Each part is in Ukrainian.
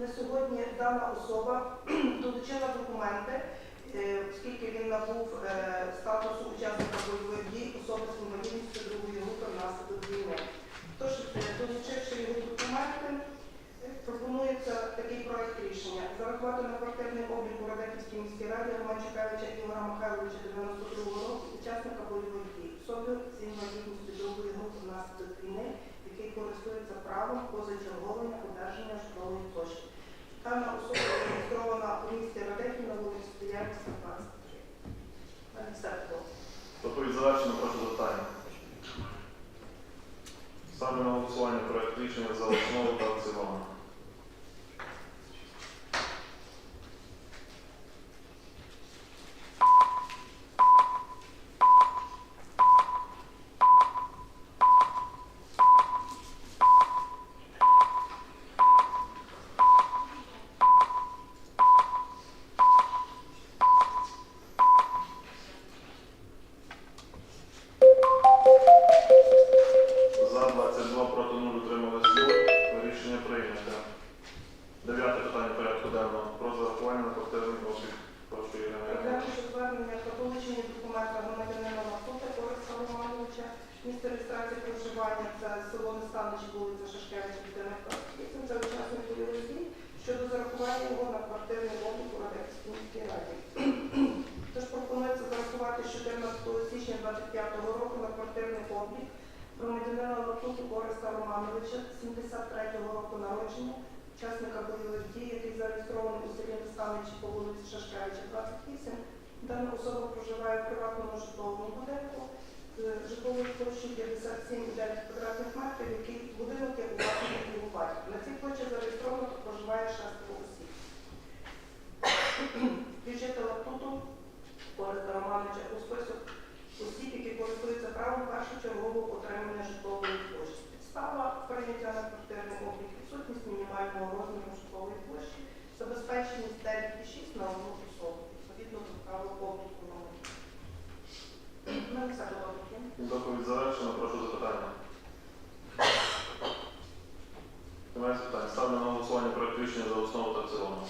На сьогодні дана особа долучила документи, е, оскільки він набув е, статусу учасника бойових дій особи з інвалідністю другої групи внаслідок війни. Тож, е, долучивши його документи, пропонується такий проект рішення. Зарахувати на квартирний облік у Радехівській міській раді Роман Чекавича Ігора Михайловича 92-го року, учасника бойових дій, особи з інвалідністю другої групи внаслідок війни, який користується правом позачергового одержання житлової площі. Дана особа зареєстрована у місті Радехів на вулиці Стоянська, 23. Пані Серко. Доповідь завершено, прошу запитання. Ставлю на голосування проект рішення за його на квартирний облік у міській раді. Тож пропонується зарахувати з 14 січня 25 року на квартирний облік громадянина Лапуту Бориса Романовича, 73-го року народження, учасника бойових дій, який зареєстрований у селі Нестаничі по вулиці Шашкевича, 28. Дана особа проживає в приватному житловому будинку з житловою площею 57,9 квадратних метрів, який будинок є у власності його батька. На цій площі зареєстровано проживає шестеро осіб. Бюджет Латуту Бориса Романовича у список осіб, які користуються правом першочергового отримання житлової площі. Підстава прийняття на квартирний облік, відсутність мінімального розміру житлової площі, забезпеченість 9,6 на одну особу, відповідно до правил обліку номер. Доповідь завершено. Прошу запитання. Немає запитань. Ставлю на голосування проект рішення за основу та в цілому.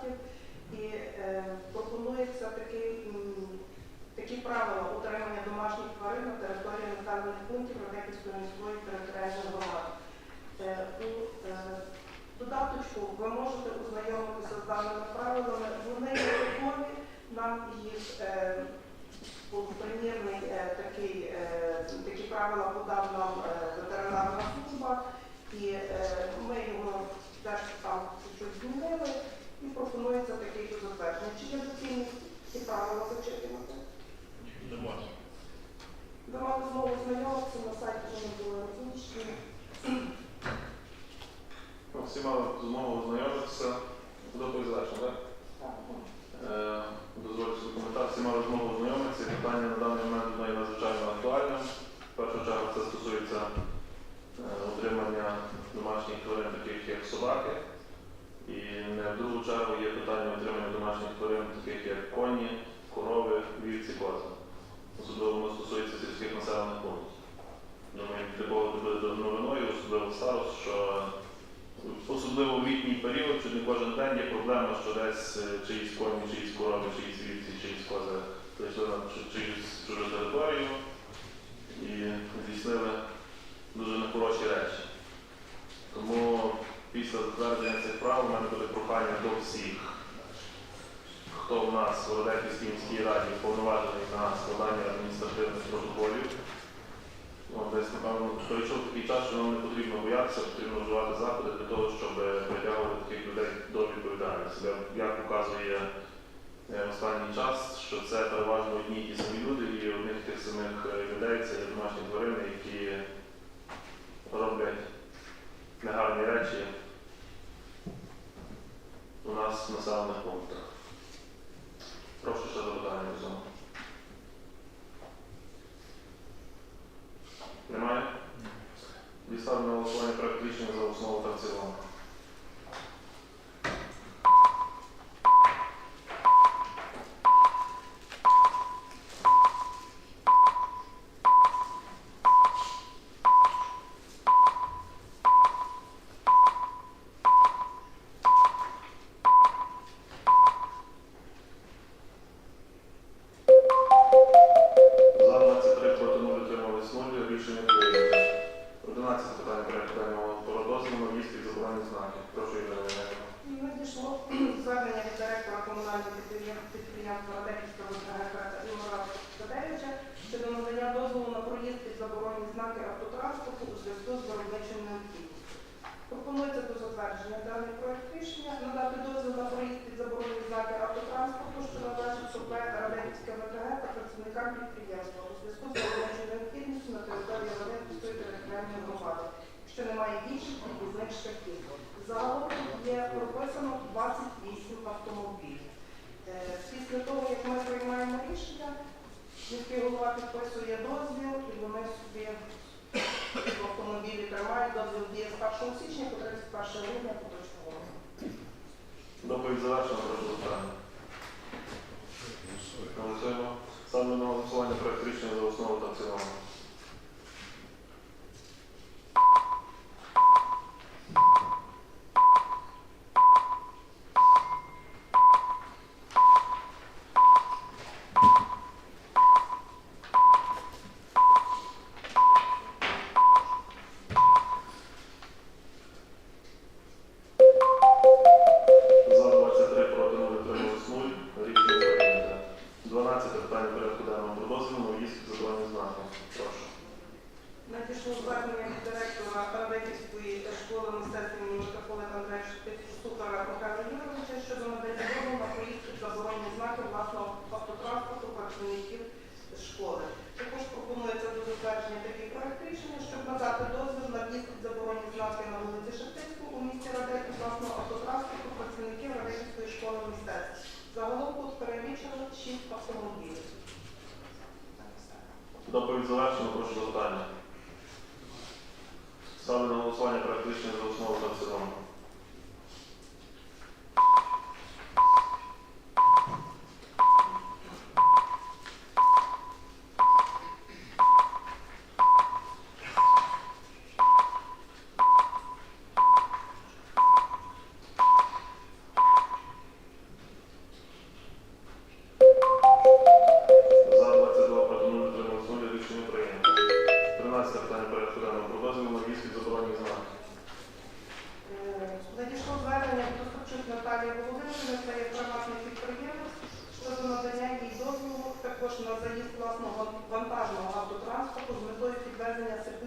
Актів і е, пропонується такий, такі правила утримання домашніх тварин на території населених пунктів Радехівської міської територіальної громади. Е, У е, додаточку ви можете ознайомитися з даними правилами. Вони готові, нам їх е, примірний е, такий, е, такі правила подав нам е, ветеринарна служба, і е, ми його теж там чуть змінили і пропонується такий до затвердження. Чи є доцільність ці правила зачитувати? Немає. Ви мали змогу знайомитися на сайті, вже не були розміщені. Всі мали змогу ознайомитися. Завершено, так? Так. Е, Дозвольте коментар. Всі мали змогу ознайомитися. Питання на даний момент є надзвичайно актуальним. В першу чергу це стосується е, утримання домашніх тварин, таких як собаки. Другу чергу є питання утримання домашніх тварин, таких як коні, корови, вівці, кози. Особливо воно стосується сільських населених пунктів. Думаю, для кого буде новиною, особливо старост, що особливо в літній період, чи не кожен день є проблема, що десь е, чиїсь коні, чиїсь корови, чиїсь вівці, чиїсь кози прийшли на чиюсь чужу територію хто в нас в Родеківській міській раді повноважений на складання адміністративних протоколів. Ну, десь, напевно, пройшов такий час, що нам не потрібно боятися, потрібно вживати заходи для того, щоб притягувати таких людей до відповідальності. Як- указує е, останній час, що це переважно одні й ті самі люди, і одних тих самих е, людей це домашні тварини, затвердження даний проект рішення надати дозвіл на проїзд під заборонені знаки автотранспорту, що належить СОП Радехівське ВКГ та працівникам підприємства у зв'язку з виробничою необхідністю на території Радехівської територіальної громади, що немає інших підвізних шляхів. Загалом є прописано 28 автомобілів. Е, Після того, як ми приймаємо рішення, міський голова підписує дозвіл і вони собі автомобілі тримають. Дозвіл діє з 1 січня по 31 грудня поточного. Доповідь завершена, прошу запитання. Голосуємо. Ставлю на голосування проект рішення за основу та в цілому. На проїзд під знаки власного автотранспорту працівників школи. Також пропонується до затвердження такий проект рішення, щоб надати дозвіл на в'їзд під заборонені знаки на вулиці Шептицьку у місті Радехів власного автотранспорту працівників Радехівської школи мистецтв. Загалом тут перелічено 6 автомобілів. Доповідь завершена, прошу запитання. Ставлю на голосування рішення за основу та цілому.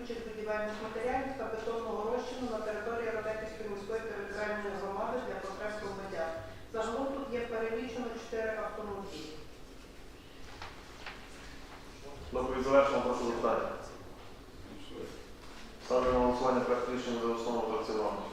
Підвезення будівельних матеріалів та бетонного розчину на території Радехівської міської територіальної громади для потреб громадян. Загалом тут є перелічено 4 автомобілі. Доповідь завершена, прошу запитання. Ставлю на голосування проект за основу та цілому.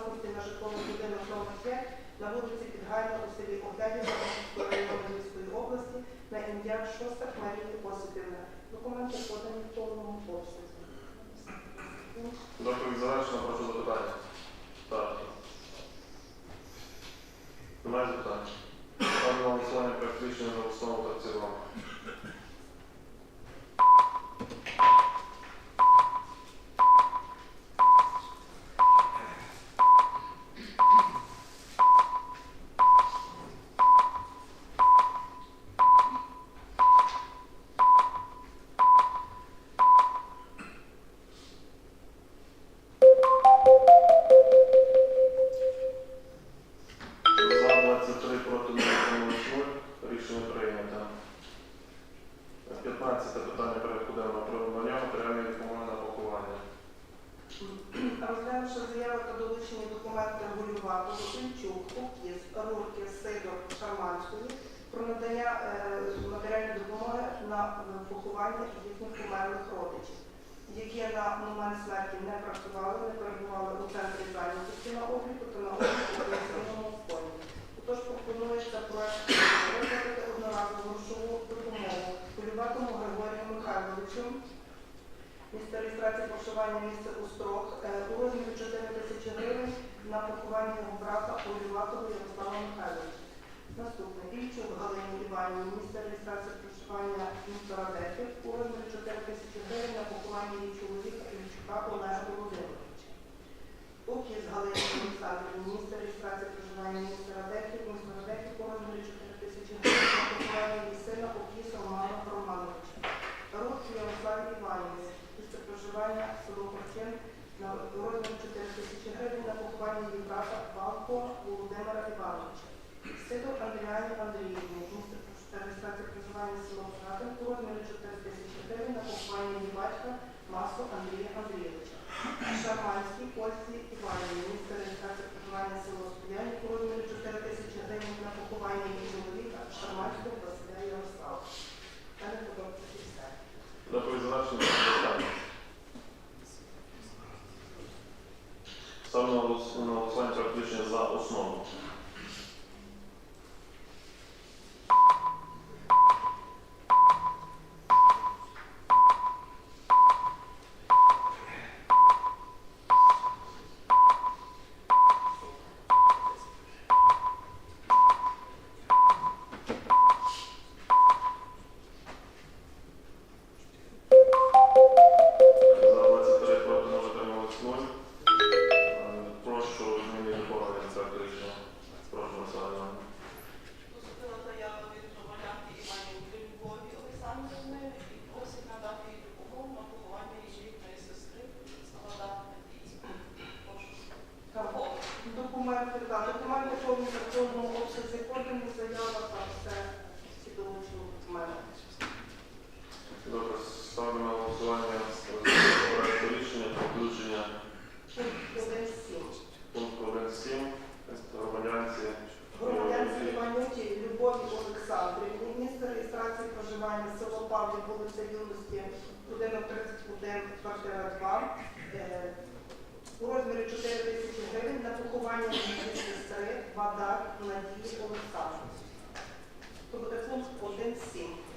транспорті на житловий будинок номер 5 на вулиці Підгайна у селі Овдегіва району Львівської області на ім'я Шостах Марії Осипівна. Документи подані в повному обсязі. Доповідь завершена, прошу запитання. Так. Немає запитань. Ставлю на голосування проект рішення за основу та цілому. Документ регулювати Ільчук, Кукіс, Рурки, Сидор, Шарманської про надання е, матеріальної допомоги на е, поховання їхніх померлих родичів, які на момент смерті не працювали, не перебували у центрі зайнятості на обліку та на обліку у пенсійному фонді. Отож пропонується проект виплатити одноразову грошову допомогу Полюватому Григорію Михайловичу, місце реєстрації проживання місце Острог, е, у розмірі 4 тисячі гривень на поховання його брата Полюватого Ярослава Михайловича. Наступне. Ільчук Галині Іванівні, місце реєстрації проживання місто Радехів, у розмірі 4 тисячі гривень на поховання її чоловіка Ільчука Олега Володимировича. Окіс Галині Олександрівні, місце реєстрації проживання міста Радехів, місто Радехів, у розмірі 4 тисячі гривень на поховання її сина Окіса Романа Романовича. Рух Ярославі Іванівні, місце проживання село Корчин, на розмір 4 тисячі гривень на поховання її брата Балко Володимира Івановича. Сидор Андріані Андріївні, місце реєстрації проживання село Градин, у розмірі 4 тисячі гривень на поховання її батька Масу Андрія Андрійовича. Шарманській Ользі Іванівні, місце реєстрації проживання село Стояння, у розмірі 4 тисячі гривень на поховання її чоловіка Шарманського Василя Ярослава. Та не подобається і все. Доповідь завершена. Питання. Ставлю на голос- на голосування проект рішення за основу. Квартира 2, е, у розмірі 4 тисячі гривень на поховання сестри Бадар Надії Олександрівни. То буде пункт 1.7.